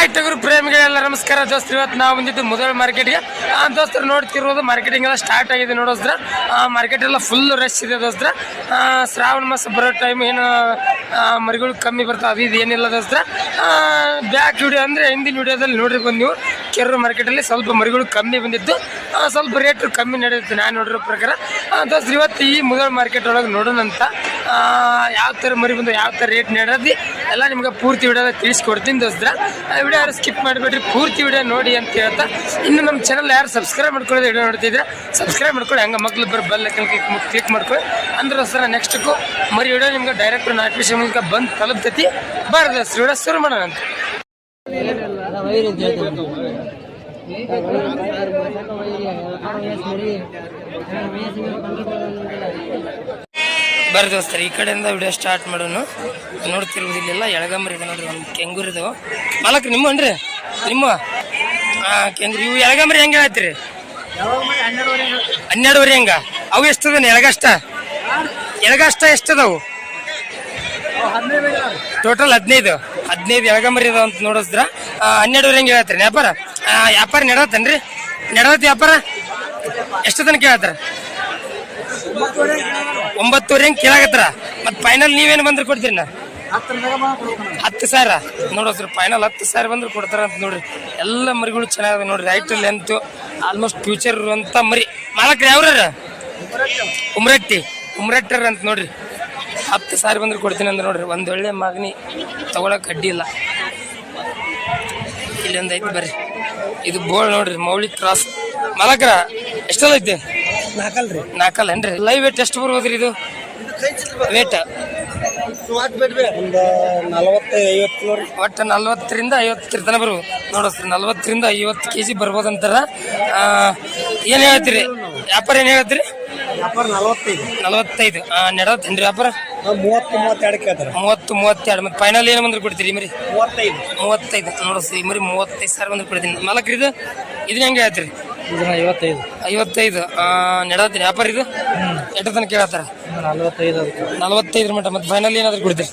Hi ಟಗರು ಪ್ರೇಮಿಗಳೆಲ್ಲ ನಮಸ್ಕಾರ. ದೋಸ್ತರು, ಇವತ್ತು ನಾವು ಬಂದಿದ್ದು ಮೊದಲ ಮಾರ್ಕೆಟ್ಗೆ ಆ, ದೋಸ್ತರು ನೋಡ್ತಿರೋದು ಮಾರ್ಕೆಟಿಂಗ್ ಎಲ್ಲ ಸ್ಟಾರ್ಟ್ ಆಗಿದೆ ನೋಡೋದ್ರ ಮಾರ್ಕೆಟ್ ಎಲ್ಲ ಫುಲ್ ರಶ್ ಇದೆ ದೋಸ್ತ್ರ. ಶ್ರಾವಣ ಮಾಸ ಬರೋ ಟೈಮ್ ಏನು ಮರಿಗಳು ಕಮ್ಮಿ ಬರ್ತಾವೆ ಅದು ಇದು ಏನಿಲ್ಲ ದೋಸ್ತ್ರ. ಬ್ಯಾಕ್ ವಿಡಿಯೋ ಅಂದರೆ ಹಿಂದಿನ ವಿಡಿಯೋದಲ್ಲಿ ನೋಡ್ರಿ ಬಂದು ನೀವು. ಕೆರೂರು ಮಾರ್ಕೆಟಲ್ಲಿ ಸ್ವಲ್ಪ ಮರಿಗಳು ಕಮ್ಮಿ ಬಂದಿತ್ತು. ಸ್ವಲ್ಪ ರೇಟ್ ಕಮ್ಮಿ ನಡೆಯುತ್ತೆ ನಾನು ನೋಡಿರೋ ಪ್ರಕಾರ. ದೋಸ್ತ್ರು, ಇವತ್ತು ಈ ಮೊದಲ ಮಾರ್ಕೆಟ್ ಒಳಗೆ ನೋಡೋಣಂತ. ಯಾವ ಥರ ಮರಿ ಬಂದು ಯಾವ ಥರ ರೇಟ್ ನಡೆದಿ ಎಲ್ಲ ನಿಮ್ಗೆ ಪೂರ್ತಿ ವಿಡಿಯೋದ ತಿಳಿಸ್ಕೊಡ್ತೀನಿ ದೋಸ್ತ್ರ ಆ ವಿಡಿಯೋ ಯಾರು ಸ್ಕಿಪ್ ಮಾಡಿಬಿಡ್ರಿ ಪೂರ್ತಿ ವಿಡಿಯೋ ನೋಡಿ ಅಂತ ಹೇಳ್ತಾ ಇನ್ನು ನಮ್ಮ ಚಾನಲ್ ಯಾರು ಸಬ್ಸ್ಕ್ರೈಬ್ ಮಾಡ್ಕೊಳ್ಳೋದು ವಿಡಿಯೋ ನೋಡ್ತಿದ್ರೆ ಸಬ್ಸ್ಕ್ರೈಬ್ ಮಾಡ್ಕೊಳ್ಳಿ ಹಂಗೆ ಮಕ್ಳು ಬರ್ ಬೆಲ್ ಕ್ಲಿಕ್ ಕ್ಲಿಕ್ ಮಾಡ್ಕೊಳ್ಳಿ ಅಂದ್ರೆ ದೋಸ್ತರ ನೆಕ್ಸ್ಟಕ್ಕೂ ಮರಿ ವಿಡಿಯೋ ನಿಮ್ಗೆ ಡೈರೆಕ್ಟ್ ನೋಟಿಫಿಕೇಶನ್ ಮೂಲಕ ಬಂದು ತಲುಪ್ತೈತಿ ಬಾರ ವಿಡಿಯೋ ಶುರು ಮಾಡೋಣ ಅಂತ ಬರ್ರಿ ದೋಸ್ತರು ಈ ಕಡೆಯಿಂದ ವಿಡಿಯೋ ಸ್ಟಾರ್ಟ್ ಮಾಡೋನು. ನೋಡ್ತಿರ್ಬೋದು ಇಲ್ಲೆಲ್ಲ ಎಳಗಂಬರಿ ಇದೆ ನೋಡ್ರಿ, ಒಂದು ಕೆಂಗುರಿದು ಮಾಲಕ್ ನಿಮ್ಮ ಅನ್ರಿ ನಿಮ್ಮ? ಕೆಂಗೂರು. ಇವು ಎಳಗಂಬ್ರಿ ಹೆಂಗೆ ಹೇಳ್ತೀರಿ ಹನ್ನೆರಡುವರೆ ಹೆಂಗ? ಅವು ಎಷ್ಟದ ಎಳಗಷ್ಟ ಎಳಗಷ್ಟ ಎಷ್ಟದವು? ಟೋಟಲ್ ಹದಿನೈದು. ಹದಿನೈದು ಎಳಗಂಬರಿ ಇದಾವ ಅಂತ ನೋಡಿದ್ರ ಹನ್ನೆರಡುವರೆ ಹೆಂಗೆ ಹೇಳ್ತೀರಿ ವ್ಯಾಪಾರ? ವ್ಯಾಪಾರ ನೆಡತನ್ರಿ ನೆಡವತ್ತಿ ವ್ಯಾಪಾರ? ಎಷ್ಟು ತನಕ ಹೇಳ್ತಾರ ಒಂಬತ್ತುವರೆ ಹೆಂಗೆ ಕೇಳಾಕತ್ತಾರ ಮತ್ತೆ ಫೈನಲ್ ನೀವೇನು ಬಂದ್ರೆ ಕೊಡ್ತೀರಿ ನಾ? ಹತ್ತು ಸಾವಿರ ನೋಡೋಸ್ರಿ ಫೈನಲ್ ಹತ್ತು ಸಾವಿರ ಬಂದ್ರೆ ಕೊಡ್ತಾರ ಅಂತ ನೋಡ್ರಿ. ಎಲ್ಲ ಮರಿಗಳು ಚೆನ್ನಾಗಿದೆ ನೋಡ್ರಿ. ರೈಟ್ ಲೆಂತ್ ಆಲ್ಮೋಸ್ಟ್ ಫ್ಯೂಚರ್ ಅಂತ ಮರಿ. ಮಾಲಕ್ರಿ ಯಾವ್ರ ಉಮ್ರಟ್ಟಿ ಉಮ್ರಟ್ಟರ್ ಅಂತ ನೋಡ್ರಿ. ಹತ್ತು ಸಾವಿರ ಬಂದ್ರೆ ಕೊಡ್ತೀನಿ ಅಂದ್ರೆ ನೋಡ್ರಿ. ಒಂದು ಒಳ್ಳೆ ಮಗನಿ ತಗೊಳಕ್ ಅಡ್ಡಿ ಇಲ್ಲ. ಇಲ್ಲೊಂದು ಐತಿ ಬರ್ರಿ. ಇದು ಬೋಳ್ ನೋಡ್ರಿ ಮೌಳಿ ಕ್ರಾಸ್ ಮಾಲಕ್ರ ಎಷ್ಟಲ್ಲ ಐತಿ ನಾಲ್ಕಲ್ರಿ ನಾಲ್ಕಲ್ಲ ಏನ್ರಿ? ಲೈವ್ ವೇಟ್ ಎಷ್ಟು ಬರ್ಬೋದ್ರಿ ಇದು? ವೇಟ್ ಒಂದು ಐವತ್ತು ಕಿಲೋ ರೀ ಒಟ್ಟು ನಲ್ವತ್ತರಿಂದ ಐವತ್ತರ ತನಕ ಬರ್ಬೋದು. ನೋಡಸ್ರಿ ನಲ್ವತ್ತರಿಂದ ಐವತ್ತು ಕೆ ಜಿ ಬರ್ಬೋದಂತಾರ. ಏನು ಹೇಳ್ತೀರಿ? ವ್ಯಾಪಾರ ಏನು ಹೇಳ್ತೀರಿ? ವ್ಯಾಪಾರ ನಲವತ್ತೈದು. ನಲವತ್ತೈದು. ನೆಡತ್ತೇನ್ರಿ ವ್ಯಾಪಾರ? ಮೂವತ್ತು ಮೂವತ್ತೆರಡು ಕೇಳ್ತಾರೆ. ಮೂವತ್ತು ಮೂವತ್ತೆರಡು. ಮತ್ತೆ ಫೈನಲ್ ಏನು ಬಂದ್ರೆ ಕೊಡ್ತೀರಿ ಮರಿ? ಮೂವತ್ತೈದು. ಮೂವತ್ತೈದು. ನೋಡಿಸ್ರಿ ಮರಿ ಮೂವತ್ತೈದು ಸಾವಿರ ಬಂದ್ರೆ ಕೊಡ್ತೀನಿ. ಮಾಲಕ್ರಿ ಇದು? ಇದನ್ನ ಹೆಂಗೆ ಹೇಳ್ತೀರಿ? ಇದನ್ನ ಐವತ್ತೈದು. ಐವತ್ತೈದು. ನೆಡತ್ತೀನಿ ವ್ಯಾಪಾರ ಇದು? ಎಟ್ಟ ತನಕ ಕೇಳತ್ತಾರ? ನಲವತ್ತೈದು ಅದಕ್ಕೆ ನಲವತ್ತೈದು ಮಟ್ಟ. ಮತ್ತೆ ಫೈನಲ್ ಏನಾದ್ರು ಕೊಡ್ತೀರಿ?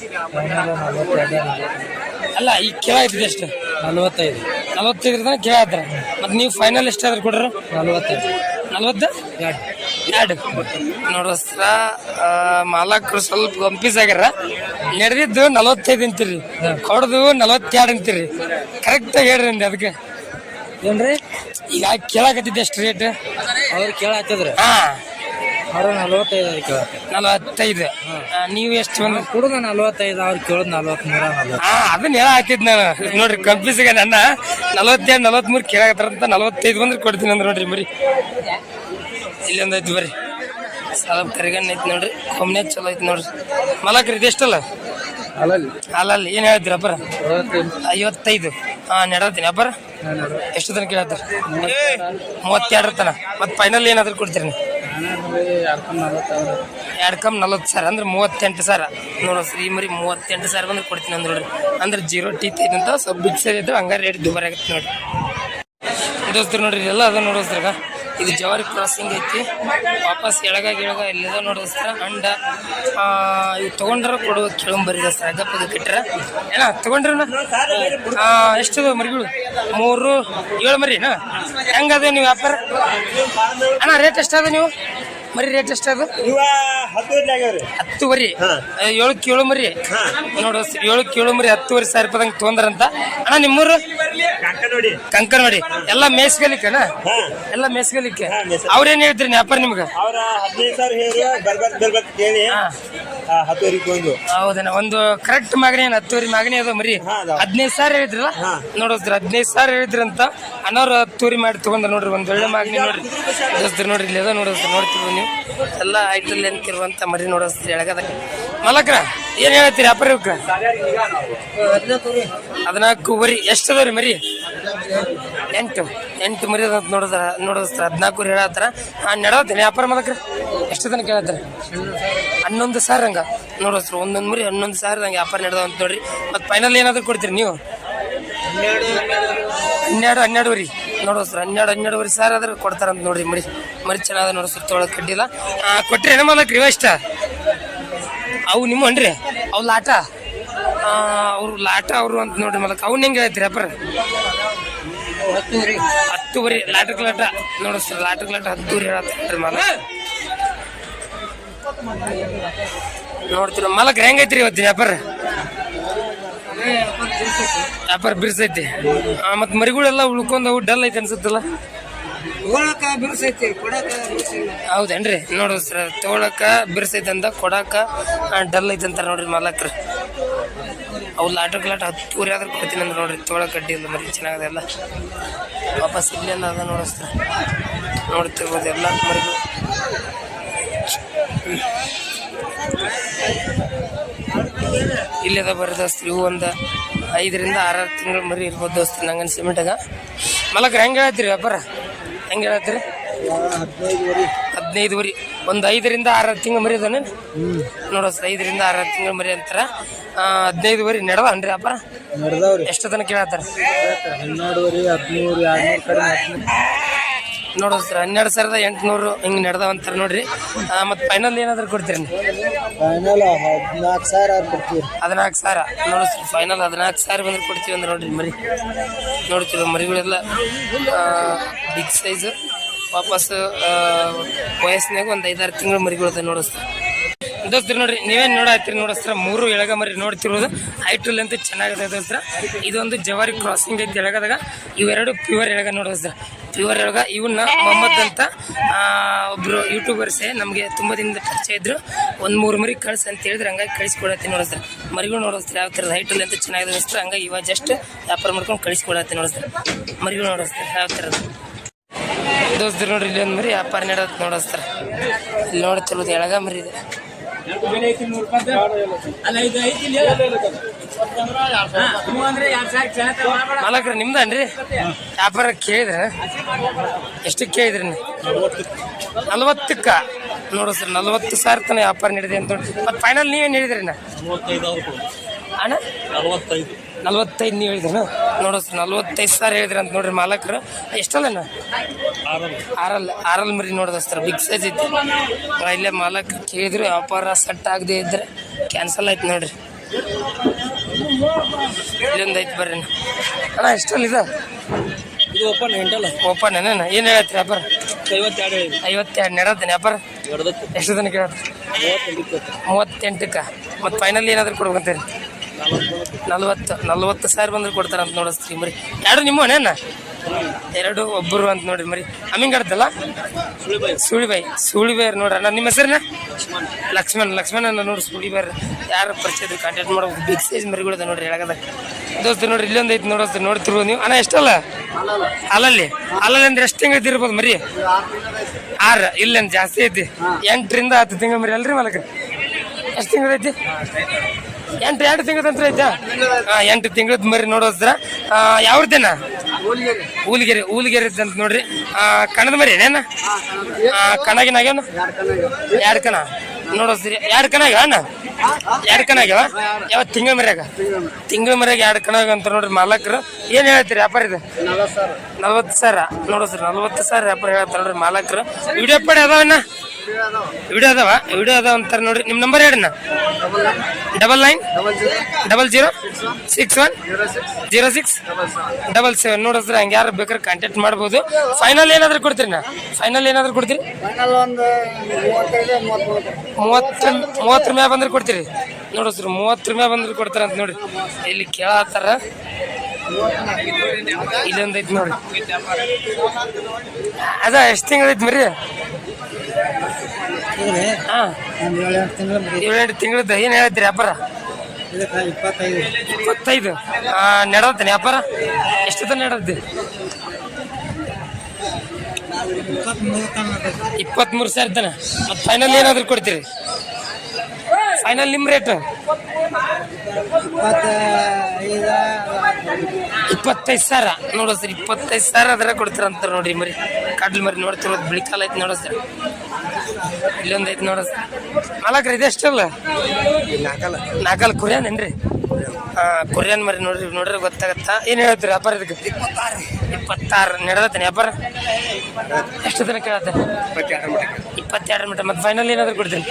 ಅಲ್ಲ ಈಗ ಕೇಳಾಯ್ತಿದೆ ಎಷ್ಟು ನಲವತ್ತೈದು. ನಲವತ್ತೈದು ತನಕ ಕೇಳತ್ತಾರ ಮತ್ತೆ ನೀವು ಫೈನಲ್ ಎಷ್ಟಾದ್ರೂ ಕೊಡ್ರಿ? ನಲವತ್ತೈದು. ನಲವತ್ತು? ಎರಡು. ಎರಡು. ನೋಡಸ್ರ ಮಾಲಕರು ಸ್ವಲ್ಪ ಗಂಪೀಸ್ ಆಗ್ಯಾರ. ನಡೆದಿದ್ದು ನಲವತ್ತೈದು ಅಂತೀರಿ. ಕೊಡದು ನಲವತ್ತೆರಡು ಅಂತೀರಿ. ಕರೆಕ್ಟಾಗಿ ಹೇಳ್ರಿ ಅಂದೆ ಅದಕ್ಕೆ. ಏನ್ರಿ? ಈಗ ಕೇಳಾಕತ್ತಿದ್ದೆ ಎಷ್ಟು ರೇಟ್ ಅವ್ರು ಕೇಳತ್ತದ್ರಿ ಹಾ. ಅವ್ರು ನಲ್ವತ್ತೈದು ಅವ್ರು ನಲವತ್ತೈದು. ನೀವು ಎಷ್ಟು ಬಂದು ಹುಡುಗ ನಲವತ್ತೈದು ಅವ್ರು ಕೇಳೋದು ನಲವತ್ಮೂರ ನಲವತ್ತು. ಹಾ ಅದನ್ನ ಹೇಳ ಹಾಕಿದ್ ನಾನು. ನೋಡ್ರಿ ಕಂಪ್ಯೂಸ್ ನನ್ನ. ನಲವತ್ತೆರಡು ನಲವತ್ಮೂರು ಕೇಳಾಕತ್ತಾರಂತ ನಲವತ್ತೈದು ಬಂದ್ರೆ ಕೊಡ್ತೀನಿ ಅಂದ್ರೆ ನೋಡ್ರಿ ಮರಿ. ಇಲ್ಲೊಂದು ಐತಿ ಬರ್ರಿ ಸ್ವಲ್ಪ ಕರಿಗಣ್ಣ ಐತಿ ನೋಡ್ರಿ. ಒಮ್ಮೆ ಚಲೋ ಐತಿ ನೋಡ್ರಿ. ಮಲಕ್ರಿ ಇದೆಷ್ಟಲ್ಲ ಅಲ್ಲಲ್ಲಿ. ಅಲ್ಲಲ್ಲಿ. ಏನು ಹೇಳ್ತೀರಪ್ಪರ? ಐವತ್ತೈದು. ಹಾಂ ನಡತೀನಿ. ಅಪ್ಪರ? ಎಷ್ಟು ತನಕ ಹೇಳ್ತಾರೆ ಮೂವತ್ತೆರಡರ ತನ. ಮತ್ತೆ ಫೈನಲ್ ಏನಾದರೂ ಕೊಡ್ತೀರಿ ನೀವು? ಎರಡು ಕಮ್ ನಲ್ವತ್ತು ಸಾವಿರ ಅಂದ್ರೆ ಮೂವತ್ತೆಂಟು ಸಾವಿರ ನೋಡೋ ಈ ಮರಿ ಮೂವತ್ತೆಂಟು ಸಾವಿರ ಬಂದ್ರೆ ಕೊಡ್ತೀನಿ ಅಂದ್ರೆ ನೋಡ್ರಿ. ಅಂದ್ರೆ ಜೀರೋ ಟೀತ್ ಸಬ್ ಸ್ವಲ್ಪ ಬಿಗ್ ಸೈಜ್ ಇದ್ರೆ ಹಂಗಾರೆ ರೇಟ್ ದುಬಾರಿ ಆಗುತ್ತೆ ನೋಡ್ರಿ. ದೋಸ್ತರು ನೋಡ್ರಿ ಎಲ್ಲ ಅದ ನೋಡೋಸ್ರಾಗ ಇದು ಜವಾರಿ ಕ್ರಾಸಿಂಗ್ ಐತಿ. ವಾಪಸ್ ಎಳಗ ಗಿಳಗ ಇಲ್ಲದ ಸರ್ ಅಂಡ ಇದು ಇವು ತಗೊಂಡ್ರ ಕೊಡುವ ಕೇಳಂಬರಿ ಸರ್ ಅದಪ್ಪದ ಕಟ್ರ ಏನ ತಗೊಂಡ್ರ ಎಷ್ಟು ಮರಿಗಳು? ಮೂರು ಏಳು ಮರಿನಾ ಹೆಂಗದ ನೀವು ವ್ಯಾಪಾರ? ಅಣ್ಣ ರೇಟ್ ಎಷ್ಟದ ನೀವು? ಮರಿ ರೇಟ್ ಎಷ್ಟಾದ ಮರಿ ಹತ್ತುವರಿ. ಏಳು ಕೇಳು ಮರಿ. ನೋಡು ಏಳು ಕೇಳು ಮರಿ ಹತ್ತುವರೆ ಸಾವಿರ ರೂಪಾಯಿ ತೊಗೊಂಡ್ರಂತ. ಅಣ್ಣ ನಿಮ್ಮೂರು? ಕಾಕ ನೋಡಿ ಕಂಕರ್ ನೋಡಿ ಎಲ್ಲ ಮೇಸ್ಗಲಿಕ್ಕೆ? ಎಲ್ಲ ಮೇಸ್ಗಲಿಕ್ಕೆ. ಅವ್ರೇನ್ ಹೇಳ್ತೀರಿ ವ್ಯಾಪಾರ ನಿಮ್ಗೆ? ಅವ್ರ ಹದಿನೈದು ಸಾವಿರ ಹೇಳಿ ಬರ್ಬೇಕು ಬರ್ಬೇಕು ಕೇಳಿ. ಹಾ. ಹತ್ತುವರೆಗೆ ಬಂದು. ಹೌದನ ಒಂದು ಕರೆಕ್ಟ್ ಮಾಗಣಿ ಏನ್ ಹತ್ತುವರಿ ಅದು ಅದ ಮರಿ. ಹದಿನೈದು ಸಾವಿರ ಹೇಳಿದ್ರಲ್ಲ. ನೋಡಿದ್ರ ಹದಿನೈದು ಸಾವಿರ ಹೇಳಿದ್ರಂತ ಅನ್ನೋರು ಹತ್ತುವರಿ ಮಾಡಿ ತಗೊಂಡ್ರ ನೋಡ್ರಿ ಒಂದ್ ಒಳ್ಳೆ ಮಾಗಣಿ ನೋಡ್ರಿ. ದೋಸ್ತರು ನೋಡ್ರಿ ಇಲ್ಲಿ ಅದ ನೋಡಿದ್ರಿ ನೋಡ್ತೀವಿ ನೀವು. ಎಲ್ಲ ಐಟಲ್ ಅಂತಿರುವಂತ ಮರಿ ನೋಡಿಸ್ತೀರಿ ಎಳಗದ ಮಲಕ್ರ? ಏನ್ ಹೇಳತ್ತೀರಿ ವ್ಯಾಪಾರ ಅದನ್ನ ವರಿ ಎಷ್ಟು ಅದಾವ್ರಿ ಮರಿ? ಎಂಟು ಎಂಟು ಮರಿ ನೋಡಿದ್ರ ನೋಡಿಸ್ತಾರ ಹದಿನಾಲ್ಕು ವರಿ ಹೇಳತ್ತಾರ ಆ ನೆಡತ್ತೀನಿ ವ್ಯಾಪಾರ ಮಲಕ್ರ ಎಷ್ಟು ತನಕ ಹೇಳ್ತಾರೆ ಹನ್ನೊಂದು ಸಾವಿರ ಹಂಗ. ನೋಡಿಸ್ರು ಒಂದೊಂದು ಮರಿ ಹನ್ನೊಂದು ಸಾವಿರ ಹಂಗೆ ವ್ಯಾಪಾರ ನಡೆದ ಅಂತ ನೋಡ್ರಿ. ಮತ್ತೆ ಫೈನಲ್ ಏನಾದ್ರು ಕೊಡ್ತೀರಿ ನೀವು? ಹನ್ನೆರಡು ಹನ್ನೆರಡುವರೆ ನೋಡೋಸ್ರ ಹನ್ನೆರಡು ಹನ್ನೆರಡುವರೆ ಸಾವಿರ ಆದ್ರೆ ಕೊಡ್ತಾರಂತ ನೋಡ್ರಿ ಮರಿ. ಮರಿ ಚೆನ್ನಾದ ನೋಡೋಸ್ರ ತೊಳಕ್ ಕಡ್ಡಿಲ್ಲ. ಕೊಟ್ಟರೆ ಏನೋ ಮಾಡಕ್ರಿ ಇಷ್ಟ ಅವು ನಿಮ್ಮ ಅನ್ರಿ? ಅವು ಲಾಟ. ಅವ್ರು ಲಾಟ ಅವರು ಅಂತ ನೋಡ್ರಿ ಮಲಕ್. ಅವ್ನ ಹೆಂಗೆ ಹೇಳ್ತೀರಿ ಅಪ್ಪರ? ಹತ್ತುವರೆ ಲಾಟಕ್ ಲಾಟ. ನೋಡ್ರಿ ಸರ್ ಲಾಟಕ್ ಲಾಟ ಹತ್ತುವರೆ ಹೇಳತ್ರಿ ಮಲ ನೋಡ್ತೀರ ಮಲಕ್ ಹೆಂಗೈತ್ರಿ ಇವತ್ತು ವ್ಯಾಪಾರ? ವ್ಯಾಪಾರ ಬಿರ್ಸೈತಿ. ಮತ್ತು ಮರಿಗಳೆಲ್ಲ ಉಳ್ಕೊಂಡವು ಡಲ್ ಐತೆ ಅನ್ಸುತ್ತಲ್ಲ? ಹೋಳಕ ಬಿರ್ಸೈತಿ, ಕೊಡಕ ಹೌದೇನ್ರಿ? ನೋಡು ಸರ್, ತಗೊಳಕ ಬಿರ್ಸೈತೆ ಅಂತ ಕೊಡಾಕ ಡಲ್ ಐತೆ ಅಂತಾರೆ ನೋಡ್ರಿ ಮಾಲಕ್ರು. ಅವು ಲಾಟ್ರಿ ಲಾಟ ಹತ್ತೂರಿ ಆದ್ರೆ ಕೊಡ್ತೀನಿ ಅಂದ್ರೆ ನೋಡ್ರಿ, ತಗೊಳಕ ಅಡ್ಡಿ ಇಲ್ಲ ಮರಿ ಚೆನ್ನಾಗದೆಲ್ಲ ವಾಪಸ್ ಇಲ್ಲಿ ಅದ ನೋಡಿ ತಗೋದು ಎಲ್ಲ ಮರಿಗಳು ಇಲ್ಲಿ ಅದ ಬರ್ರಿ ದೋಸ್ತ್ರಿ ಇವು ಒಂದು ಐದರಿಂದ ಆರಾರು ತಿಂಗಳು ಮರಿ ಇರ್ಬೋದು ದೋಸ್ತ್ರಿ ನಂಗೆ ಸಿಮೆಂಟಾಗ ಮಲಕ್ರ, ಹೆಂಗೆ ಹೇಳ್ತೀರಿ ವ್ಯಾಪಾರ? ಹೆಂಗೆ ಹದಿನೈದು ವರಿ ಒಂದು ಐದರಿಂದ ಆರು ತಿಂಗಳು ಮರಿ ಅದಾನೆ ನೋಡೋ ಐದರಿಂದ ಆರು ತಿಂಗಳು ಮರಿ ಅಂತಾರ ಹದಿನೈದುವರೆ ನಡವ ಅನ್ರಿ ಅಪ್ಪ ಎಷ್ಟು ತನಕ ಕೇಳತ್ತಾರ? ಹನ್ನೆರಡುವರೆ ಹದಿಮೂರು ಎರಡ್ನೂರು ಕಡಿಮೆ ಹದಿಮೂರು ನೋಡೋ ಸರ್ ಹನ್ನೆರಡು ಸಾವಿರದ ಎಂಟುನೂರು ಹಿಂಗೆ ನಡೆದಾವ ಅಂತಾರೆ ನೋಡ್ರಿ. ಮತ್ತು ಫೈನಲ್ ಏನಾದ್ರು ಕೊಡ್ತೀರಿ ಫೈನಲ್ ಹದಿನಾಲ್ಕು ಸಾವಿರ ಕೊಡ್ತೀವಿ. ಹದಿನಾಲ್ಕು ಸಾವಿರ? ನೋಡು ಸರ್ ಫೈನಲ್ ಹದಿನಾಲ್ಕು ಸಾವಿರ ಬಂದ್ರೆ ಕೊಡ್ತೀವಿ ಅಂದ್ರೆ ನೋಡ್ರಿ ಮರಿ. ನೋಡ್ತೀವಿ ಮರಿಗಳೆಲ್ಲ ಬಿಗ್ ಸೈಜು ವಾಪಸ್ ವಯಸ್ಸಿನಾಗ ಒಂದು ಐದಾರು ತಿಂಗಳು ಮರಿಗಳು ಸರ್. ದೋಸ್ತರು ನೋಡ್ರಿ, ನೀವೇನು ನೋಡತ್ತೀರಿ ನೋಡಸ್ತ್ರ ಮೂರು ಎಳಗ ಮರಿ ನೋಡ್ತಿರೋದು. ಹೈಟ್ ಲೆಂತ್ ಚೆನ್ನಾಗಿದೆ ದೋಸ್ತ್ರ. ಇದೊಂದು ಜವಾರಿ ಕ್ರಾಸಿಂಗ್ ಐತಿ ಎಳಗದಾಗ. ಇವೆರಡು ಪ್ಯೂರ್ ಎಳಗ ನೋಡೋಸ್ತ್ರ ಪ್ಯೂರ್ ಎಳಗ ಇವನ್ನ ಮೊಹಮ್ಮದ್ ಅಂತ ಒಬ್ರು ಯೂಟ್ಯೂಬರ್ಸೇ ನಮಗೆ ತುಂಬ ದಿನದ ಪರಿಚಯ ಇದ್ರು. ಒಂದು ಮೂರು ಮರಿ ಕಳ್ಸಿ ಅಂತ ಹೇಳಿದ್ರೆ ಹಂಗಾಗಿ ಕಳಿಸ್ಕೊಡತ್ತೀನಿ ನೋಡಿಸ್ತಾರೆ ಮರಿಗಳು ನೋಡಿಸ್ತಾರೆ ಯಾವ ಥರದ ಹೈಟ್ ಲೆಂತ್ ಚೆನ್ನಾಗಿದೆ ದೋಸ್ತ್ರ. ಹಂಗಾಗಿ ಇವಾಗ ಜಸ್ಟ್ ವ್ಯಾಪಾರ ಮಾಡ್ಕೊಂಡು ಕಳಿಸ್ಕೊಡತ್ತೀನಿ ನೋಡಿಸ್ತಾರೆ ಮರಿಗಳು ನೋಡಿಸ್ತಾರೆ ಯಾವ ಥರದ ದೋಸ್ತರು ನೋಡ್ರಿ ಇಲ್ಲಿ ಒಂದು ಮರಿ ವ್ಯಾಪಾರ ನಡೆಯೋದು ನೋಡಿಸ್ತಾರೆ ಇಲ್ಲಿ ನೋಡ್ತಿರೋದು ಎಳಗ ಮರಿ ಇದೆ. ಮಾಲಕ್ರ ನಿಮ್ದನ್ರಿ? ವ್ಯಾಪಾರ ಕೇಳಿದ್ರೆ ಎಷ್ಟಕ್ಕೆ ಕೇಳಿದ್ರಿ ನಲ್ವತ್ತಕ್ಕ. ನೋಡು ಸರ್ ನಲ್ವತ್ತು ಸಾವಿರ ತನಕ ವ್ಯಾಪಾರ ನಡೆದಿದೆ ಅಂತ ಮತ್ತೆ ಫೈನಲ್ ನೀವೇನು ಹೇಳಿದ್ರಿ ನಾ ಅಣ್ಣ? ನಲ್ವತ್ತೈದು. ನೀವು ಹೇಳಿದ್ರಿ ನೋಡೋ ಸರ್ ನಲ್ವತ್ತೈದು ಸಾವಿರ ಹೇಳಿದ್ರಿ ಅಂತ ನೋಡ್ರಿ ಮಾಲಕರು. ಎಷ್ಟಲ್ಲ ಆರಲ್ ಆರಲ್ ಮರಿ ನೋಡಿದಸ್ತಾರ ಬಿಗ್ ಸೈಜ್ ಐತಿ. ಇಲ್ಲೇ ಮಾಲಕ್ ಕೇಳಿದ್ರು ವ್ಯಾಪಾರ ಸೆಟ್ ಆಗದೆ ಇದ್ರೆ ಕ್ಯಾನ್ಸಲ್ ಆಯ್ತು ನೋಡ್ರಿ. ಇಲ್ಲೊಂದು ಐತಿ ಬರ್ರಿ ಅಣ್ಣ. ಎಷ್ಟಲ್ಲ ಇದು? ಇದು ಓಪನ್ ಎಂಟಲ್ಲ. ಓಪನ್ ಏನೇನ ಏನು ಹೇಳತ್ರಿ ವ್ಯಾಪಾರ ಐವತ್ತೆರಡು ಐವತ್ತೆರಡು ನಡತ್ತೆ ವ್ಯಾಪಾರ ಎಷ್ಟು ದಿನ ಹೇಳತ್ರಿ ಮೂವತ್ತೆಂಟಕ್ಕೆ. ಮತ್ತು ಫೈನಲ್ ಏನಾದ್ರು ಕೊಡ್ಬೇಕಂತೀರಿ? ನಲ್ವತ್ತು. ನಲ್ವತ್ತು ಸಾವಿರ ಬಂದ್ರೆ ಕೊಡ್ತಾರಂತ ನೋಡಿಸ್ತೀರಿ ಮರಿ. ಎರಡು ನಿಮ್ಮನೇನ ಎರಡು ಒಬ್ಬರು ಅಂತ ನೋಡಿ ಮರಿ. ಅಮ್ಮಿಂಗಡ್ದಲ್ಲ ಸುಳಿಬಾಯಿ. ಸುಳಿಬಾಯಿ ನೋಡ್ರಿ. ಅಣ್ಣ, ನಿಮ್ಮ ಹೆಸರಿನ? ಲಕ್ಷ್ಮಣ್. ಲಕ್ಷ್ಮಣ್ ನೋಡಿ ಸುಳಿಬಾಯಿ ಯಾರು ಪರಿಚಯ ಕಾಂಟ್ಯಾಕ್ಟ್ ಮಾಡೋ ಬಿಗ್ ಸೈಜ್ ಮರಿಗಳದ ನೋಡ್ರಿ ಎಳಗದಾಗ ದೋಸ್ತ ನೋಡ್ರಿ, ಇಲ್ಲೊಂದು ಐತಿ ನೋಡೋದು ನೋಡ್ತಿರ್ಬೋದು ನೀವು. ಅಣ್ಣ, ಎಷ್ಟಲ್ಲ? ಅಲ್ಲಲ್ಲಿ. ಅಲ್ಲಲ್ಲಿ ಅಂದ್ರೆ ಎಷ್ಟು ತಿಂಗಳು ಇದ್ದಿರ್ಬೋದು ಮರಿ? ಆರು ಇಲ್ಲೇನು ಜಾಸ್ತಿ ಐತಿ. ಎಂಟರಿಂದ ಹತ್ತು ತಿಂಗಳ ಮರಿ ಅಲ್ರಿ ಮಲಕ ಎಷ್ಟು ತಿಂಗಳು ಐತಿ? ಎಂಟು ಎರಡು ತಿಂಗಳ ತಂತ್ರ ಐತಾ? ಹಾಂ ಎಂಟು ತಿಂಗಳದ ಮರಿ ನೋಡೋದ್ರ ಯಾವ್ದೇನ ಊಲ್ಗೆರೆ. ಊಲ್ಗೆರೆ ಅಂತ ನೋಡ್ರಿ. ಕಣದ ಮರಿ ಏನೇನ? ಕಣಗಿನ ಆಗ್ಯಾನ ಎರಡು ಕಣ? ನೋಡೋದ್ರಿ ಎರಡು ಕಣಾಗ ಎರಡು ಕಣಾಗ ಯಾವ ತಿಂಗಳ ಮರ್ಯಾಗ? ತಿಂಗಳ ಮರ್ಯಾಗ ಎರಡು ಕಣಾಗ ಅಂತ ನೋಡ್ರಿ ಮಾಲಕರು. ಏನು ಹೇಳ್ತೀರಿ ವ್ಯಾಪಾರ ಇದು? ನಲ್ವತ್ತು ಸಾವಿರ. ನೋಡಿಸ್ರಿ ನಲ್ವತ್ತು ಸಾವಿರ ವ್ಯಾಪಾರ ಹೇಳ್ತಾರೆ ನೋಡ್ರಿ ಮಾಲಕರು. ವಿಡಿಯೋ ಪಡೆ ಅದಾವಣ್ಣ ವಿಡಿಯೋ ಅದಾವ? ವಿಡಿಯೋ ಅದಾವ ಅಂತಾರೆ ನೋಡ್ರಿ. ನಿಮ್ಮ number ಹೇಳಿನ double nine double zero six one zero six double seven ನೋಡಿದ್ರೆ ಹಂಗೆ ಯಾರು ಬೇಕಾದ್ರೆ ಕಾಂಟ್ಯಾಕ್ಟ್ ಮಾಡ್ಬೋದು. ಫೈನಲ್ ಏನಾದ್ರು ಕೊಡ್ತೀರಿ ನಾ? ಫೈನಲ್ ಏನಾದ್ರು ಕೊಡ್ತೀರಿ? ಮೂವತ್ತು ಮೂವತ್ತು ಮ್ಯಾಗ ಬಂದ್ರೆ ಕೊಡ್ತೀರಿ? ನೋಡಿದ್ರು ಮೂವತ್ತು ಮ್ಯಾಗ ಬಂದ್ರೆ ಕೊಡ್ತಾರ ಅಂತ ನೋಡಿ ಇಲ್ಲಿ ಕೇಳತ್ತಾರ? ಇಲ್ಲೊಂದೈತಿ ನೋಡಿ ಅದ ಎಷ್ಟು ತಿಂಗಳೈತಿ ಮರಿ ಹಾಂ. ಏಳೆಂಟು ತಿಂಗಳು ಏಳೆಂಟು ಏನು ಹೇಳ್ತೀರಿ ವ್ಯಾಪಾರ ಇದಕ್ಕೆ ಇಪ್ಪತ್ತೈದು. ಇಪ್ಪತ್ತೈದು. ನಡೆದತ್ತೇನೆ ವ್ಯಾಪಾರ ಎಷ್ಟು ತನ ನಡೆದ್ದೆ ಇಪ್ಪತ್ತ್ಮೂರು ಸಾವಿರ ತನ. ಮತ್ತು ಫೈನಲ್ ಏನಾದ್ರು ಕೊಡ್ತೀರಿ? ಫೈನಲ್ ನಿಮ್ಮ ರೇಟ್ ಇಪ್ಪತ್ತೈದು ಇಪ್ಪತ್ತೈದು ಸಾವಿರ. ನೋಡೋ ಸರ್ ಇಪ್ಪತ್ತೈದು ಸಾವಿರ ಅದರ ಕೊಡ್ತಾರಂತ ನೋಡ್ರಿ ಮರಿ. ಕಡ್ಲು ಮರಿ ನೋಡ್ತಿರೋದು ಬಿಳಿ ಕಾಲ ಐತಿ ನೋಡೋ ಸರ್. ಇಲ್ಲೊಂದು ಐತೆ ನೋಡೋ ಸರ್. ನಾಲ್ಕರ ಇದೆ ಅಷ್ಟಲ್ಲ ನಾಲ್ಕಲ್ಲ ನಾಲ್ಕಲ್ಲ ಕುರಿಯನೇನ್ರಿ ಕೊರಿಯನ್ ಮರಿ ನೋಡ್ರಿ ನೋಡ್ರಿ ಗೊತ್ತಾಗತ್ತಾ? ಏನು ಹೇಳ್ತೀರಿ ವ್ಯಾಪಾರ ಇದಕ್ಕೆ? ಇಪ್ಪತ್ತಾರು ಇಪ್ಪತ್ತಾರು ನಡೆದತ್ತೇನೆ ವ್ಯಾಪಾರ ಎಷ್ಟು ದಿನ ಕೇಳತ್ತೆ? ಇಪ್ಪತ್ತೆರಡು ಮೀಟರ್. ಮತ್ತೆ ಫೈನಲ್ ಏನಾದ್ರು ಕೊಡ್ತೀನಿ?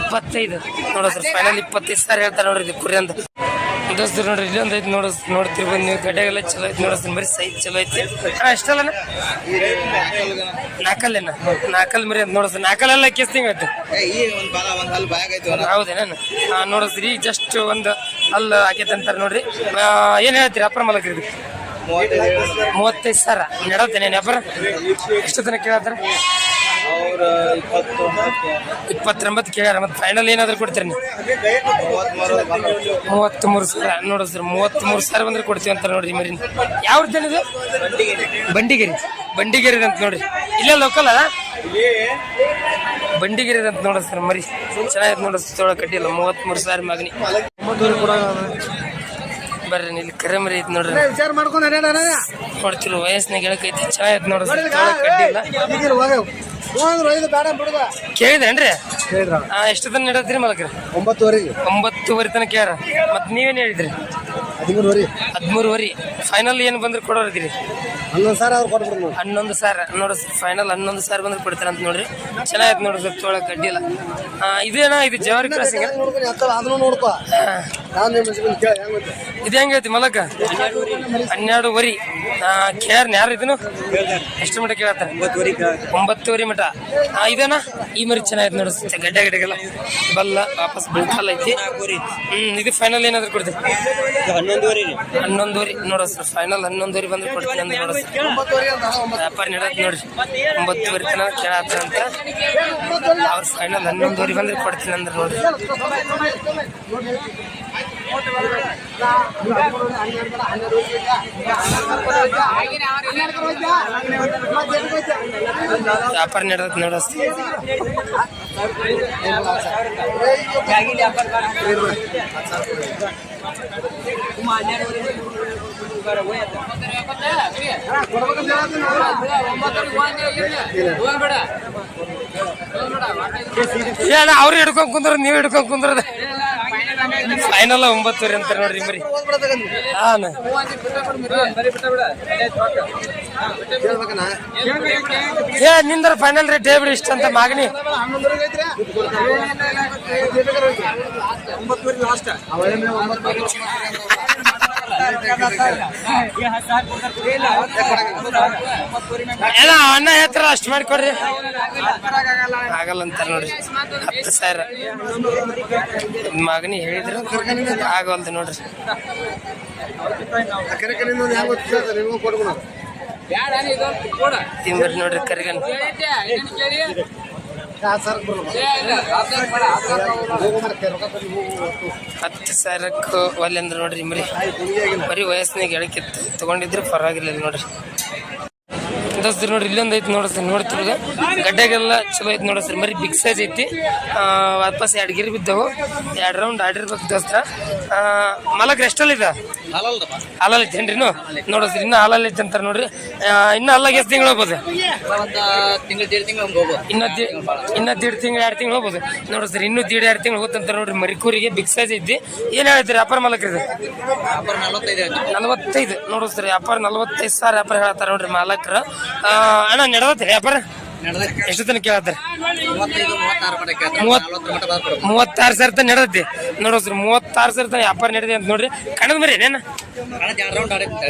ಇಪ್ಪತ್ತೈದು. ನೋಡೋ ಸರ್ ಫೈನಲ್ ಇಪ್ಪತ್ತೈದು ಸರ್ ಹೇಳ್ತಾರೆ ನೋಡ್ರಿ ಕೊರಿಯನ್ ಕುರಿ ಅಂತ ದೋಸ್ತರು ನೋಡ್ರಿ ಇಲ್ಲೊಂದ್ ಐತಿ ನೋಡ ನೋಡ್ತಿವಿ ಬಂದ್ ನೀವು. ಗಡ್ಡೆಗೆಲ್ಲ ಚಲೋ ಐತಿ ನೋಡ್ತೀನಿ ಬರೀ ಸೈಜ್ ಚಲೋ ಐತಿ. ಅಣ್ಣ ನಾಕಲ್ಲೇನ? ನಾಲ್ಕಲ್ಲೇನ ನಾಲ್ಕಲ್ ಮರಿ ಅಂತ ನೋಡೋ ನಾಲ್ಕಲ್ಲೆಲ್ಲ ಎಲ್ಲ ತಿಂಗ್ ಐತೆ ಹೌದೇನ ನೋಡಿಸ್ರಿ ಈಗ ಜಸ್ಟ್ ಒಂದು ಅಲ್ಲ ಹಾಕೈತೆ ಅಂತಾರೆ ನೋಡ್ರಿ. ಏನು ಹೇಳ್ತೀರಿ ಅಪ್ಪರ ಮಲಗ್ರಿ ಮೂವತ್ತೈದು ಸಾವಿರ. ನಡತ್ತೇನೆ ಅಪ್ಪರ ಎಷ್ಟು ತನಕ ಕೇಳತ್ತಾರ? ಅವ್ರ ಇಪ್ಪತ್ತೊಂಬತ್ತು ಇಪ್ಪತ್ತೊಂಬತ್ತು ಕೇಳ್ಯಾರ ಮತ್ತೆ ಫೈನಲ್ ಏನಾದ್ರು ಕೊಡ್ತೀರಿ ನೀವು? ಮೂವತ್ತ್ ಮೂರು ಸಾವಿರ ನೋಡು ಸರ್ ಮೂವತ್ತ್ ಮೂರು ಸಾವಿರ ಬಂದ್ರೆ ಕೊಡ್ತೀವಿ ಅಂತ ನೋಡ್ರಿ ಮರಿ. ಯಾವ ಇದು? ಬಂಡಿಗೇರಿ. ಬಂಡಿಗೇರಿ. ಅಂತ ನೋಡ್ರಿ ಇಲ್ಲೇ ಲೋಕಲ್ ಅಲ್ಲ? ಬಂಡಿಗೇರಿ ಅಂತ ನೋಡ ಸರ್ ಮರಿ. ಚೆನ್ನಾಗಿ ನೋಡ ತೋಳ ಕಟ್ಟಿಲ್ಲ ಮೂವತ್ತ್ ಮೂರು ಸಾವಿರ ಮಗನಿ ಬರ್ರಿ ಇಲ್ಲಿ ಕರೆ ಮರಿ ಐತಿ ನೋಡ್ರಿ. ವಿಚಾರ ಮಾಡ್ಕೊಂಡು ನೋಡ್ತಿಲ್ಲ ವಯಸ್ಸಿನಾಗ ಹೇಳಕೈತಿ ಚೆನ್ನಾಗಿತ್ತು ನೋಡ ಸರ್ ತೋಳ ಕಟ್ಟಿಲ್ಲ ಇದು ಬೇಡ ಬಿಡುದ ಕೇಳಿದೇನ್ರಿ? ಹೇಳಿದ್ರ ಆ, ಎಷ್ಟು ತನಕ ನಡತ್ರಿ ಮಲಕ್ರಿ? ಒಂಬತ್ತುವರೆಗೆ. ಒಂಬತ್ತುವರೆ ತನಕ ಕೇಳ ಮತ್ತೆ ನೀವೇನು ಹೇಳಿದ್ರಿ? ಹದಿಮೂರುವರೆ. ಹದಿಮೂರುವರೆ. ಫೈನಲ್ ಏನು ಬಂದ್ರೆ ಕೊಡೋರಿದ್ದೀರಿ ಹನ್ನೊಂದು ಸಾವಿರ ಅವ್ರು ನೋಡಿ ಹನ್ನೊಂದು ಸಾವಿರ ನೋಡು ಫೈನಲ್ ಹನ್ನೊಂದು ಸಾವಿರ ಬಂದ್ರೆ ಕೊಡ್ತಾರೆ ಅಂತ ನೋಡ್ರಿ. ಚೆನ್ನಾಗಿತ್ತು ನೋಡ್ರಿ ಸ್ವಲ್ಪ ತೊಳಕ್ ಅಡ್ಡಿಲ್ಲ ಇದೇನಾ ಇದು ಜವಾರಿ ಕ್ರಾಸಿಂಗ್ ಅದನ್ನು ನೋಡಪ್ಪ ಇದು ಹೆಂಗೈತಿ ಮಲಕ? ಹನ್ನೆರಡುವರೆ ಕೇಳ್ಯಾರ ಯಾರು ಇದನ್ನು? ಎಷ್ಟು ಮಟ್ಟ ಕೇಳತ್ತಾರೆ ಒಂಬತ್ತುವರೆ ಆ, ಇದೇನಾ? ಈ ಮರಿ ಚೆನ್ನಾಗಿತ್ತು ನೋಡಿ ಗಡ್ಡೆ ಗಡ್ಡೆಗೆಲ್ಲ. ಬಲ್ಲ ವಾಪಸ್ ಬೀಳ್ಕಲ್ಲ ಐತಿ. ಹ್ಮ್ ಇದು ಫೈನಲ್ ಏನಾದ್ರು ಕೊಡ್ತೀವಿ ಹನ್ನೊಂದುವರೆ. ಹನ್ನೊಂದುವರೆ ನೋಡು ಸರ್ ಫೈನಲ್ ಹನ್ನೊಂದುವರೆ ಬಂದ್ರೆ ಕೊಡ್ತೀನಿ ಅಂತ ನೋಡೋ ಸರ್. ಅಂತ ವ್ಯಾಪಾರ ನಡೆಯುತ್ತೆ ನೋಡ್ರಿ. ಒಂಬತ್ತುವರೆ ತನಕ ಕೇಳತ್ತಂತ ಅವ್ರ ಫೈನಲ್ ಹನ್ನೊಂದುವರೆ ಬಂದ್ರೆ ಕೊಡ್ತೀನಿ ಅಂದ್ರೆ ನೋಡ್ರಿ. ವ್ಯಾಪಾರ ನಡೆದ ನೋಡ ಏನ ಅವ್ರು ಹಿಡ್ಕೊಂಡ್ ಕುಂದ್ರ ನೀವ್ ಹಿಡ್ಕೊಂಡ್ ಕುಂದ್ರದ. ಫೈನಲ್ ಒಂಬತ್ತೂರಿ ಅಂತಾರೆ ನೋಡ್ರಿ ಮರಿ ಕೇಳ್ಬೇಕಣ್ಣ? ಏ ನಿಂದ್ರ ಫೈನಲ್ ರೇಟ್ ಹೇಳ್ಬಿಡಿ ಇಷ್ಟ ಅಂತ ಮಾಗನಿ ಹನ್ನೊಂದುವರೆಗೆ ಐತ್ರಿ? ಒಂಬತ್ತುವರೆಗೆ ಲಾಸ್ಟ್ ಅವೇನೇ ಒಂಬತ್ತುವರೆಗೆ ಎಲ್ಲ ಅಣ್ಣ ಹೇಳ್ತಾರ, ಅಷ್ಟು ಮಾಡ್ಕೊಡ್ರಿ ಆಗಲ್ಲ ನೋಡ್ರಿ. ಹತ್ತು ಸಾವಿರ. ಮಗನಿ ಹೇಳಿದ್ರು, ಆಗಲ್ದು ನೋಡ್ರಿ. ತಿಂದ್ರಿ ನೋಡ್ರಿ ಕರಿಗನ್. ಹತ್ತು ಸಾವಿರಕ್ಕೆ ಒಲ್ಲೆ ಅಂದ್ರೆ ನೋಡ್ರಿ ಮರಿ ಬರೀ ವಯಸ್ಸಿನಾಗ ಎಳಕಿತ್ತು ತಗೊಂಡಿದ್ರು ಪರವಾಗಿರ್ಲಿಲ್ಲ ನೋಡ್ರಿ. ದೋಸ್ತರು ನೋಡ್ರಿ ಇಲ್ಲೊಂದು ಐತಿ ನೋಡ್ರಿ ನೋಡ್ತಿರೋದು. ಗಡ್ಡೆಗೆಲ್ಲ ಚಲೋ ಐತಿ ನೋಡ್ರಿ ಸರ್ ಮರಿ ಬಿಗ್ ಸೈಜ್ ಐತಿ. ವಾಪಸ್ ಎರಡು ಗಿರಿ ಬಿದ್ದವು. ಎರಡು ರೌಂಡ್ ಆಡಿರ್ಬೇಕು ದೋಸ್ತ್ರ. ಆ, ರೆಸ್ಟಲ್ಲಿದೆ ಹಾಲಲ್ಲಿ ಐತೇನ್ರಿ ಇನ್ನು ನೋಡ್ರಿ ಇನ್ನು ಹಾಲಲ್ಲಿ ಐತೆ ಅಂತಾರೆ ನೋಡ್ರಿ? ಇನ್ನೂ ಅಲ್ಲಾಗ ಎಷ್ಟು ತಿಂಗಳು ಹೋಗ್ಬೋದು? ಇನ್ನ ಇನ್ನ ದೀಡ್ ತಿಂಗಳು ಎರಡು ತಿಂಗಳು ಹೋಗ್ಬೋದು. ನೋಡಿ ಸರ್ ಇನ್ನೂ ದೀಡ್ ಎರಡು ತಿಂಗಳು ಹೋಗ್ತಂತ ನೋಡ್ರಿ ಮರಿಕೂರಿಗೆ ಬಿಗ್ ಸೈಜ್ ಐತಿ. ಏನು ಹೇಳ್ತೀರಿ ವ್ಯಾಪಾರ ಮಾಲಕ್ರಿ ನಲವತ್ತೈದು ನೋಡ್ರಿ ಸರ್ ವ್ಯಾಪಾರ ನಲವತ್ತೈದು ಸಾವಿರ ವ್ಯಾಪಾರ ಹೇಳ್ತಾರೆ ನೋಡ್ರಿ ಮಾಲಕ್ರ. ಅಣ್ಣ ನಡೆದತ್ರಿ ವ್ಯಾಪಾರ? ನಡೆದೈತೆ ಎಷ್ಟು ತನಕ ಕೇಳತ್ತಾರೆ ಮೂವತ್ತಾರು ಸಾವಿರ ತನಕ ನಡೆದೈತಿ ನೋಡ್ರಿ ಸರ್ ಮೂವತ್ತಾರು ಸಾವಿರ ತನಕ ವ್ಯಾಪಾರ ನಡೆದಿ ಅಂತ ನೋಡ್ರಿ ಕಣದ ಮರಿ ಏನೇನ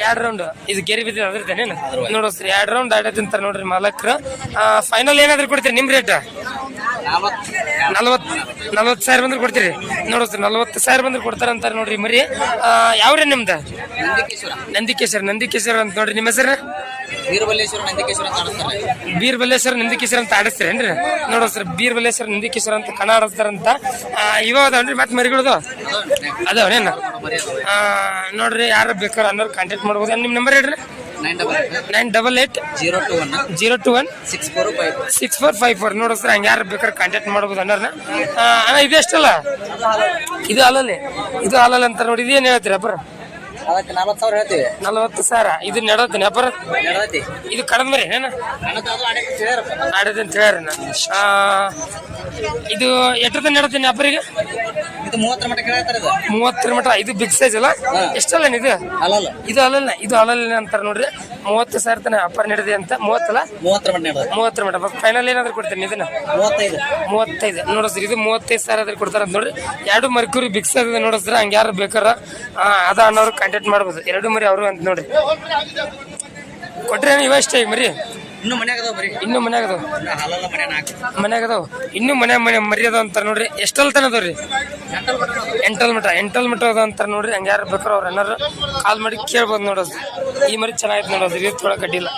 ಎರಡು ರೌಂಡ್ ಇದು ಗೆರಿ ಬಿದ್ದಿದೆ ಅದ್ರದ್ದೇನೇನು ನೋಡ್ರಿ ಸರ್ ಎರಡು ರೌಂಡ್ ಆಡೈತಿ ಅಂತಾರೆ ನೋಡ್ರಿ ಮಾಲಕ್ರ. ಫೈನಲ್ ಏನಾದ್ರು ಕೊಡ್ತೀರಿ ನಿಮ್ಮ ರೇಟ್ ನಲವತ್ತು ನಲ್ವತ್ ನಲ್ವತ್ತು ಸಾವಿರ ಬಂದ್ರೆ ಕೊಡ್ತೀರಿ. ನೋಡ್ರಿ ಸರ್ ನಲ್ವತ್ತು ಸಾವಿರ ಬಂದ್ರೆ ಕೊಡ್ತಾರ ಅಂತಾರೆ ನೋಡ್ರಿ ಮರಿ. ಯಾವ್ರಿ ನಿಮ್ದು? ನಂದಿಕೇಶ್ವರ. ನಂದಿಕೇಶ್ವರ ನಂದಿಕೇಶ್ವರ ಅಂತ ನೋಡ್ರಿ. ನಿಮ್ಮ ಹೆಸರು? ವೀರಬಲ್ಲೇಶ್ವರ ನಂದಿಕೇಶ್ವರ ಅಂತ ಆಡಿಸ್ತಾರೆ ಬೀರ್ಬಲ್ಲೇಶ್ವರ ನಂದಿಕೇಶ್ವರ ಅಂತ ಆಡಿಸ್ತೀರೇನ್ರಿ ನೋಡೋ ಸರ್ ಬೀರ್ಬಲ್ಲೇಶ್ವರ ನಂದಿಕೇಶ್ವರ ಅಂತ ಕನ್ನಡ ಆಡಿಸ್ತಾರಂತ ಇವ ಅದಾವನ್ರಿ ಮತ್ತೆ ಮರಿಗಳದು? ಅದಾವನೇನು ನೋಡ್ರಿ ಯಾರು ಬೇಕಾದ್ರೆ ಅನ್ನೋರು ಕಾಂಟ್ಯಾಕ್ಟ್ ಮಾಡ್ಬೋದು. ನಿಮ್ಮ ನಂಬರ್ ಹೇಳ್ರಿ? Nine double nine double eight. Zero two one. Zero two one. Six four five six four five four. ನೋಡೋ ಸರ್ ಹಂಗೆ ಯಾರು ಬೇಕಾದ್ರೆ ಕಾಂಟ್ಯಾಕ್ಟ್ ಮಾಡ್ಬೋದು ಅನ್ನೋರ್ನ. ಅಣ್ಣ ಇದು ಎಷ್ಟಲ್ಲ? ಇದು ಅಲ್ಲಲ್ಲಿ ಇದು ಅಲ್ಲಲ್ಲ ಅಂತ ನೋಡಿ ಇದೇನು ಹೇಳ್ತೀರಾ ಅಬ್ಬರ ಅದಕ್ಕೆ ನಲವತ್ತು ಸಾವಿರ ಹೇಳ್ತೀವಿ. ನಲವತ್ತು ಸಾವಿರ? ಇದು ನಡತ್ತೀನಿ ನೆಪರ ನಡತಿ ಇದು ಕಡಿಮೆ ಮರಿ ಏನ? ಆಡೋದು ಅಂತ ಹೇಳ್ಯಾರ ಇದು ಎಷ್ಟೊತ್ತ ನಡತ್ತೀನಿ ನೆಪರಿಗೆ ಇದು ಮೂವತ್ತರ ಮಟ್ಟ ಇದು. ಮೂವತ್ತರ ಮಟ ಇದು ಬಿಗ್ ಸೈಜ್ ಅಲ್ಲ? ಎಷ್ಟಲ್ಲ ಇದು? ಅಲ್ಲಲ್ಲ. ಇದು ಅಲ್ಲಲ್ಲ ಇದು ಅಲ್ಲಲ್ಲ ಅಂತಾರೆ ನೋಡ್ರಿ. ಮೂವತ್ತು ಸಾವಿರ ತನ ಅಪ್ಪರ್ ನಡೆದಿ ಅಂತ ಮೂವತ್ತಲ್ಲ? ಮೂವತ್ತರ ಮಟ್ಟ ನಡೆದ ಮೂವತ್ತರ ಫೈನಲ್ ಏನಾದ್ರು ಕೊಡ್ತೀನಿ ಇದನ್ನ? ಮೂವತ್ತೈದು. ಮೂವತ್ತೈದು. ನೋಡಿಸ್ರಿ ಇದು ಮೂವತ್ತೈದು ಸಾವಿರ ಆದ್ರೆ ಕೊಡ್ತಾರ ನೋಡ್ರಿ. ಎರಡು ಮರ್ಕೂರಿ ಬಿಕ್ಸ್ ಸೈಜ್ ನೋಡಿಸ್ರ ಹಂಗೆ ಯಾರು ಬೇಕಾರ ಅದ ಅನ್ನೋರು ಕಾಂಟ್ಯಾಕ್ಟ್ ಮಾಡ್ಬೋದು. ಎರಡು ಮರಿ ಅವರು ಅಂತ ನೋಡ್ರಿ. ಕೊಟ್ರೆ ಇವ ಇಷ್ಟ ಈಗ ಮರಿ? ಇನ್ನು ಮನ್ಯಾಗ ಅದಾವ ಬರೀ. ಇನ್ನೂ ಮನ್ಯಾಗ ಅದಾವ. ಇನ್ನು ಮನೆ ನಾಲ್ಕು. ಮನ್ಯಾಗ ಅದಾವ. ಇನ್ನೂ ಮನೆ ಮನೆ ಮರಿ ಅದಾವ ಅಂತಾರ ನೋಡ್ರಿ. ಎಷ್ಟಲ್ ತನ ಅದಾವ್ರಿ? ಎಂಟಲ್ ಮಟ ಎಂಟಲ್ ಮಠ ಅದ ಅಂತಾರ ನೋಡ್ರಿ. ಹಂಗ್ಯಾರು ಬೇಕಾರ ಅವ್ರ ಏನಾರು ಕಾಲ್ ಮಾಡಿ ಕೇಳ್ಬೋದು ನೋಡೋದು. ಈ ಮರಿ ಚೆನ್ನಾಗಿತ್ತು ನೋಡೋದು. ಇದು ಒಳಗೆ ಅಡ್ಡಿಲ್ಲ.